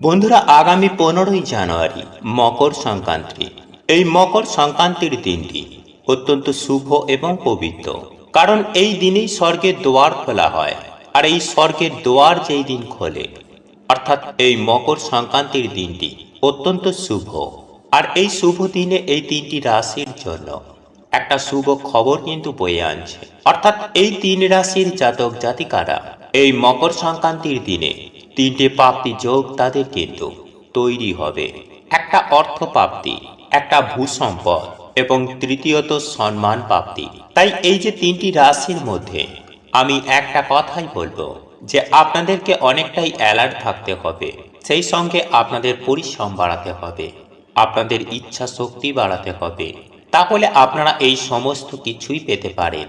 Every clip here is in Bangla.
বন্ধুরা, আগামী পনেরোই জানুয়ারি মকর সংক্রান্তি। এই মকর সংক্রান্তির দিনটি অত্যন্ত শুভ এবং পবিত্র। কারণ এই দিনেই স্বর্গের দোয়ার খোলা হয়। আর এই স্বর্গের দোয়ার যেই দিন খোলে, অর্থাৎ এই মকর সংক্রান্তির দিনটি অত্যন্ত শুভ। আর এই শুভ দিনে এই তিনটি রাশির জন্য একটা শুভ খবর কিন্তু বয়ে আনছে। অর্থাৎ এই তিন রাশির জাতক জাতিকারা এই মকর সংক্রান্তির দিনে তিনটে প্রাপ্তি যোগ তাদের কিন্তু তৈরি হবে। একটা অর্থ প্রাপ্তি একটা ভূসম্পদ এবং তৃতীয়ত সম্মান প্রাপ্তি। তাই এই যে তিনটি রাশির মধ্যে আমি একটা কথাই বলব যে আপনাদেরকে অনেকটাই অ্যালার্ট থাকতে হবে। সেই সঙ্গে আপনাদের পরিশ্রম বাড়াতে হবে, আপনাদের ইচ্ছা শক্তি বাড়াতে হবে। তাহলে আপনারা এই সমস্ত কিছুই পেতে পারেন।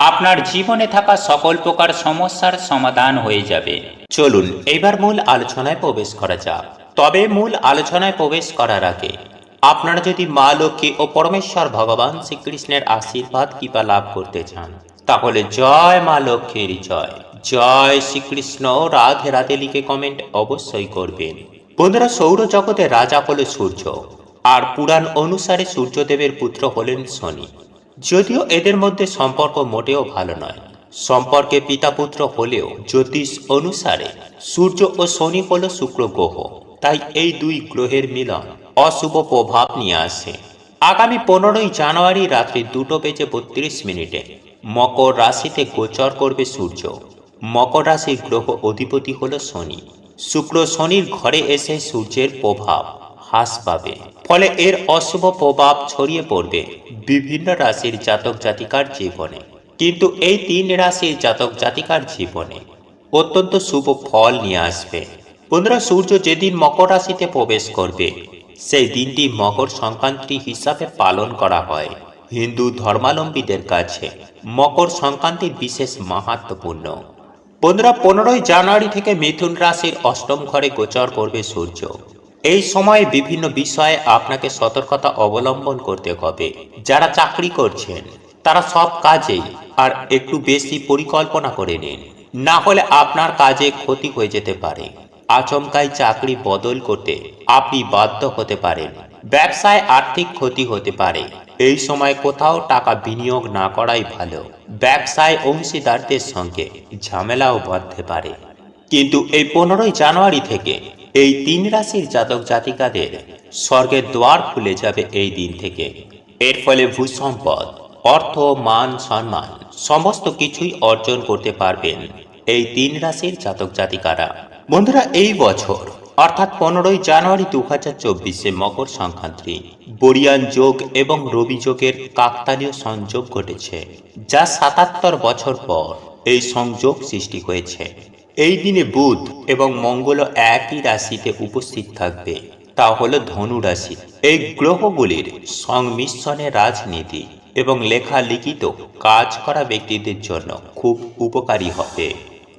আপনার জীবনে থাকা সকল প্রকার সমস্যার সমাধান হয়ে যাবে। চলুন, এবার মূল আলোচনায় প্রবেশ করা যাক। তবে মূল আলোচনায় প্রবেশ করার আগে, আপনারা যদি মা লক্ষ্মী ও পরমেশ্বর ভগবান শ্রীকৃষ্ণের আশীর্বাদ, কৃপা লাভ করতে চান, তাহলে জয় মা লক্ষ্মীর জয়। জয় শ্রীকৃষ্ণ। রাধে রাধে লিখে কমেন্ট অবশ্যই করবেন। বন্ধুরা সৌরজগতের রাজা হল সূর্য, আর পুরাণ অনুসারে সূর্যদেবের পুত্র হলেন শনি। যদিও এদের মধ্যে সম্পর্ক মোটেও ভালো নয়। সম্পর্কে পিতা পুত্র হলেও জ্যোতিষ অনুসারে সূর্য ও শনি হল শুক্র গ্রহ। তাই এই দুই গ্রহের মিলন অশুভ প্রভাব নিয়ে আসে। আগামী পনেরোই জানুয়ারি রাত্রি দুটো বেজে বত্রিশ মিনিটে মকর রাশিতে গোচর করবে সূর্য। মকর রাশির গ্রহ অধিপতি হল শনি। শুক্র শনির ঘরে এসে সূর্যের প্রভাব হ্রাস পাবে। ফলে এর অশুভ প্রভাব ছড়িয়ে পড়বে বিভিন্ন রাশির জাতক জাতিকার জীবনে। কিন্তু এই তিন রাশির জাতক জাতিকার জীবনে অত্যন্ত শুভ ফল নিয়ে আসবে। বন্ধুরা সূর্য যেদিন মকর রাশিতে প্রবেশ করবে, সেই দিনটি মকর সংক্রান্তি হিসাবে পালন করা হয়। হিন্দু ধর্মাবলম্বীদের কাছে মকর সংক্রান্তির বিশেষ মাহাত্মপূর্ণ বন্ধুরা পনেরোই জানুয়ারি থেকে মিথুন রাশির অষ্টম ঘরে গোচর করবে সূর্য। এই সময়ে বিভিন্ন বিষয়ে আপনাকে সতর্কতা অবলম্বন করতে হবে। যারা চাকরি করছেন, তারা সব কাজেই আর একটু বেশি পরিকল্পনা করে নিন। না হলে আপনার কাজে ক্ষতি হয়ে যেতে পারে। আচমকাই চাকরি বদল করতে আপনি বাধ্য হতে পারেন। ব্যবসায় আর্থিক ক্ষতি হতে পারে। এই সময় কোথাও টাকা বিনিয়োগ না করাই ভালো। ব্যবসায় অংশীদারদের সঙ্গে ঝামেলাও বাঁধতে পারে। কিন্তু এই পনেরোই জানুয়ারি থেকে এই তিন রাশির জাতক জাতিকাদের স্বর্গের দ্বার খুলে যাবে এই দিন থেকে। এর ফলে ভূসম্পদ, অর্থ, মান, সম্মান সমস্ত কিছুই অর্জন করতে পারবেন এই তিন রাশির জাতক জাতিকারা। বন্ধুরা, এই বছর, অর্থাৎ পনেরোই জানুয়ারি দু হাজার চব্বিশে মকর সংক্রান্তি, বরিয়ান যোগ এবং রবি যোগের কাকতালীয় সংযোগ ঘটেছে, যা সাতাত্তর বছর পর এই সংযোগ সৃষ্টি হয়েছে। এই দিনে বুধ এবং মঙ্গল একই রাশিতে উপস্থিত থাকবে, তা হলো ধনু রাশি। এই গ্রহগুলির সংমিশ্রণে রাজনীতি এবং লেখা লিখিত কাজ করা ব্যক্তিদের জন্য খুব উপকারী হবে।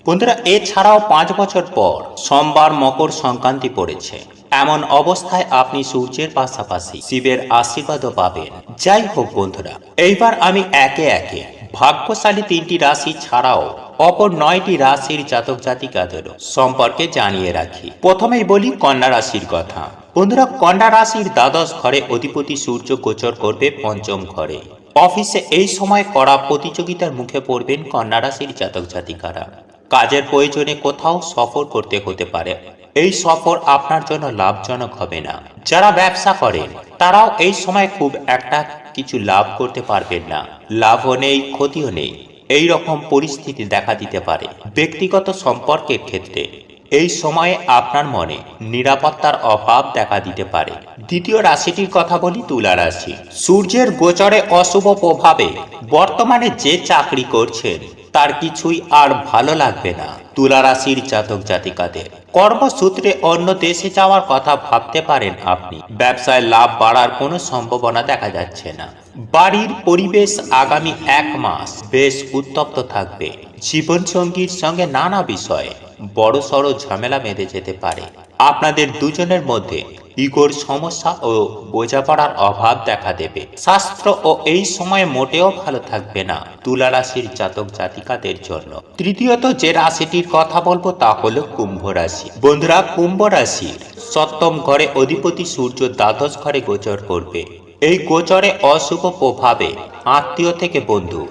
বন্ধুরা, এছাড়াও পাঁচ বছর পর সোমবার মকর সংক্রান্তি পড়েছে। এমন অবস্থায় আপনি সূর্যের পাশাপাশি শিবের আশীর্বাদও পাবেন। যাই হোক বন্ধুরা, এইবার আমি একে একে ভাগ্যশালী তিনটি রাশি ছাড়াও অপর নয়টি রাশির জাতক জাতিকাদের সম্পর্কে জানিয়ে রাখি। প্রথমেই বলি কন্যা রাশির কথা। বন্ধুরা, কন্যা রাশির দ্বাদশ ঘরে অধিপতি সূর্য গোচর করবে পঞ্চম ঘরে। অফিসে এই সময় কড়া প্রতিযোগিতার মুখে পড়বেন কন্যা রাশির জাতক জাতিকারা। কাজের প্রয়োজনে কোথাও সফর করতে হতে পারে। এই সফর আপনার জন্য লাভজনক হবে না। যারা ব্যবসা করেন, তারাও এই সময় খুব একটা কিছু লাভ করতে পারবেন না। লাভও নেই, ক্ষতিও নেই। এই রকম পরিস্থিতি দেখা দিতে পারে ব্যক্তিগত সম্পর্কের ক্ষেত্রে। এই সময়ে আপনার মনে নিরাপত্তার অভাব দেখা দিতে পারে। দ্বিতীয় রাশিটির কথা বলি তুলা রাশি। সূর্যের গোচরে অশুভ প্রভাবে বর্তমানে যে চাকরি করছেন, তার কিছুই আর ভালো লাগবে না। তুলা রাশির জাতক জাতিকাদের। কর্মসূত্রে অন্য দেশে যাওয়ার কথা ভাবতে পারেন আপনি। ব্যবসায় লাভ বাড়ার কোনো সম্ভাবনা দেখা যাচ্ছে না। বাড়ির পরিবেশ আগামী এক মাস বেশ উত্তপ্ত থাকবে। জীবনসঙ্গীর সঙ্গে নানা বিষয়ে বড় সড় ঝামেলা বেঁধে যেতে পারে। আপনাদের দুজনের মধ্যে ইগোর সমস্যা ও বোঝাপড়ার অভাব দেখা দেবে। শাস্ত্র ও এই সময়ে মোটেও ভালো থাকবে না, তুলা রাশির জাতক জাতিকাদের জন্য। তৃতীয়ত যে রাশিটির কথা বলব তা হলো কুম্ভ রাশি। বন্ধুরা, কুম্ভ রাশির সপ্তম ঘরে অধিপতি সূর্য দ্বাদশ ঘরে গোচর করবে। এই গোচরে অশুভ প্রভাবে আত্মীয় থেকে বন্ধু,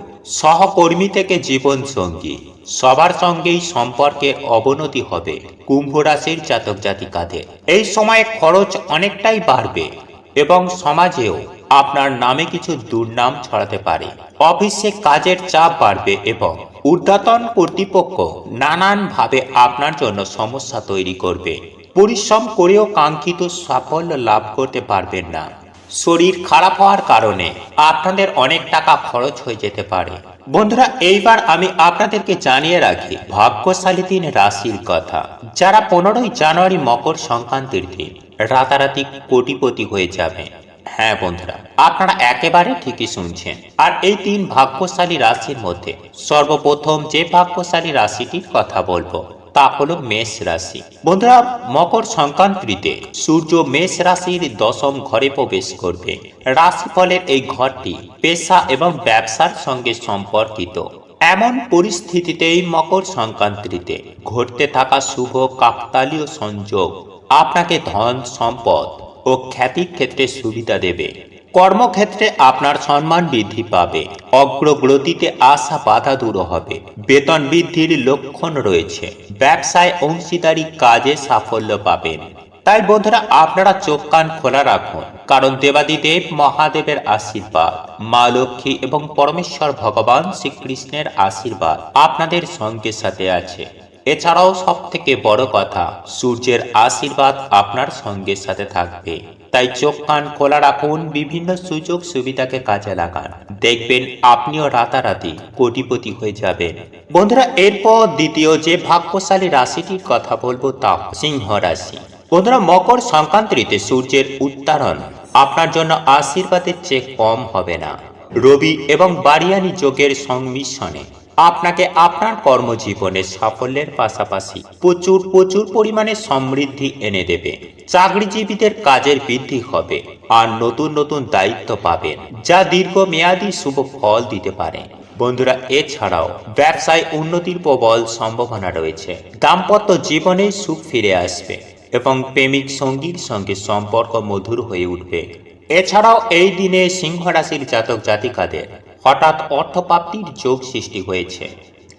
সহকর্মী থেকে জীবন সঙ্গী সবার সঙ্গেই সম্পর্কের অবনতি হবে, কুম্ভ রাশির জাতক জাতিকাদের। এই সময়ে খরচ অনেকটাই বাড়বে এবং সমাজেও আপনার নামে কিছু দুর্নাম ছড়াতে পারে। অফিসে কাজের চাপ বাড়বে এবং ঊর্ধ্বতন কর্তৃপক্ষ নানানভাবে আপনার জন্য সমস্যা তৈরি করবে। পরিশ্রম করেও কাঙ্ক্ষিত সাফল্য লাভ করতে পারবেন না। শরীর খারাপ হওয়ার কারণে আপনাদের অনেক টাকা খরচ হয়ে যেতে পারে। বন্ধুরা, এইবার আমি আপনাদেরকে জানিয়ে রাখি ভাগ্যশালী তিন রাশির কথা। যারা পনেরোই জানুয়ারি মকর সংক্রান্তির দিন রাতারাতি কোটিপতি হয়ে যাবে। হ্যাঁ বন্ধুরা, আপনারা একেবারে ঠিকই শুনছেন। আর এই তিন ভাগ্যশালী রাশির মধ্যে সর্বপ্রথম যে ভাগ্যশালী রাশিটির কথা বলব তা হলো মেষ রাশি। বন্ধুরা মকর সংক্রান্তিতে সূর্য মেষ রাশির দশম ঘরে প্রবেশ করবে। রাশিফলের এই ঘরটি পেশা এবং ব্যবসার সঙ্গে সম্পর্কিত। এমন পরিস্থিতিতেই মকর সংক্রান্তিতে ঘটতে থাকা শুভ কাকতালীয় সংযোগ আপনাকে ধন সম্পদ ও খ্যাতির ক্ষেত্রে সুবিধা দেবে। কর্মক্ষেত্রে আপনার সম্মান বৃদ্ধি পাবে, অগ্রগতিতে আশা বাধা দূর হবে, বেতন বৃদ্ধির লক্ষণ রয়েছে, ব্যবসায় অংশীদারি কাজে সাফল্য পাবেন। তাই বন্ধুরা, আপনারা চোখ কান খোলা রাখুন, কারণ দেবাদিদেব মহাদেবের আশীর্বাদ, মা লক্ষ্মী এবং পরমেশ্বর ভগবান শ্রীকৃষ্ণের আশীর্বাদ আপনাদের সঙ্গে সাথে আছে। এছাড়াও সব থেকে বড় কথা, সূর্যের আশীর্বাদ আপনার সঙ্গে সাথে থাকবে। তাই চোখ কান খোলা রাখুন, বিভিন্ন সুযোগ সুবিধাকে কাজে লাগান। দেখবেন আপনিও রাতারাতি কোটিপতি হয়ে যাবেন। বন্ধুরা, এরপর দ্বিতীয় যে ভাগ্যশালী রাশিটির কথা বলব তা সিংহ রাশি। বন্ধুরা, মকর সংক্রান্তিতে সূর্যের উত্তারণ আপনার জন্য আশীর্বাদের চেয়ে কম হবে না। রবি এবং বারিয়ানি যোগের সংমিশ্রণে আপনাকে আপনার কর্মজীবনে সাফল্যের পাশাপাশি প্রচুর প্রচুর পরিমাণে সমৃদ্ধি এনে দেবে। চাকরিজীবীদের কাজের বৃদ্ধি হবে আর নতুন নতুন দায়িত্ব পাবেন, যা দীর্ঘমেয়াদী শুভ ফল দিতে পারে। বন্ধুরা, এছাড়াও ব্যবসায় উন্নতির প্রবল সম্ভাবনা রয়েছে। দাম্পত্য জীবনে সুখ ফিরে আসবে এবং প্রেমিক সঙ্গীর সঙ্গে সম্পর্ক মধুর হয়ে উঠবে। এছাড়াও এই দিনে সিংহ রাশির জাতক জাতিকাদের হঠাৎ অর্থপ্রাপ্তির যোগ সৃষ্টি হয়েছে।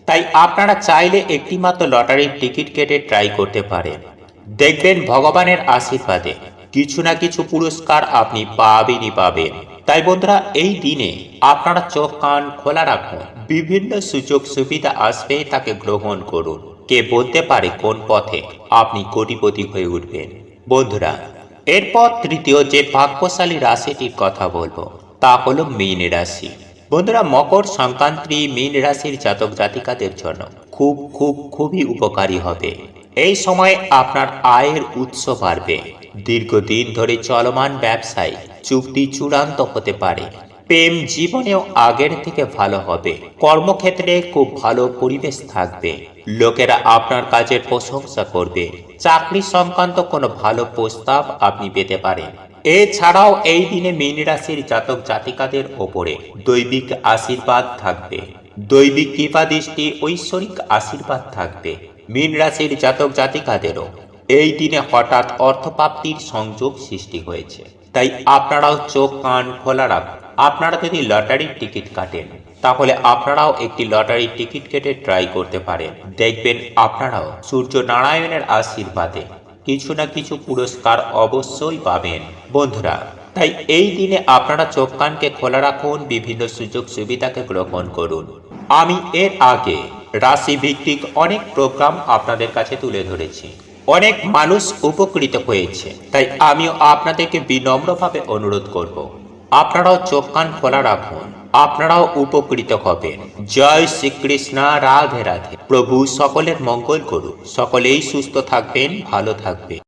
তাই আপনারা চাইলে একটিমাত্র লটারির টিকিট কেটে ট্রাই করতে পারেন। দেখবেন ভগবানের আশীর্বাদে কিছু না কিছু পুরস্কার আপনি পাবেনই পাবেন। তাই বন্ধুরা, এই দিনে আপনারা চোখ, কান খোলা রাখুন। বিভিন্ন সুযোগ সুবিধা আসবে তাকে গ্রহণ করুন। কে বলতে পারে কোন পথে আপনি কোটিপতি হয়ে উঠবেন। বন্ধুরা, এরপর তৃতীয় যে ভাগ্যশালী রাশিটির কথা বলব, তা হলো মীন রাশি। বন্ধুরা, মকর সংক্রান্তি মীন রাশির জাতক জাতিকাদের জন্য খুব খুব, খুবই উপকারী হবে। এই সময় আপনার আয়ের উৎস বাড়বে। দীর্ঘদিন ধরে চলমান ব্যবসায় চুক্তি চূড়ান্ত হতে পারে। প্রেম জীবনেও আগের থেকে ভালো হবে। কর্মক্ষেত্রে খুব ভালো পরিবেশ থাকবে। লোকেরা আপনার কাজের প্রশংসা করবে। চাকরি সংক্রান্ত কোনো ভালো প্রস্তাব আপনি পেতে পারেন। এছাড়াও এই দিনে মীন রাশির জাতক জাতিকাদের ওপরে দৈবিক আশীর্বাদ থাকবে। দৈবিক কৃপা দৃষ্টি, ঐশ্বরিক আশীর্বাদ থাকবে মীন রাশির জাতক জাতিকাদেরও। এই দিনে হঠাৎ অর্থপ্রাপ্তির সংযোগ সৃষ্টি হয়েছে। তাই আপনারাও চোখ কান খোলা রাখুন। আপনারা যদি লটারির টিকিট কাটেন তাহলে আপনারাও একটি লটারির টিকিট কেটে ট্রাই করতে পারেন। দেখবেন আপনারাও সূর্য নারায়ণের আশীর্বাদে কিছু না কিছু পুরস্কার অবশ্যই পাবেন। বন্ধুরা, তাই এই দিনে আপনারা চোখ কানকে খোলা রাখুন, বিভিন্ন সুযোগ সুবিধাকে গ্রহণ করুন। আমি এর আগে রাশি ভিত্তিক অনেক প্রোগ্রাম আপনাদের কাছে তুলে ধরেছি। অনেক মানুষ উপকৃত হয়েছে, তাই আমিও আপনাদেরকে বিনম্রভাবে অনুরোধ করব। আপনারাও চোখ কান খোলা রাখুন। আপনারাও উপকৃত হবেন। জয় শ্রীকৃষ্ণ, রাধে রাধে। প্রভু সকলের মঙ্গল করুক। সকলেই সুস্থ থাকবেন, ভালো থাকবেন।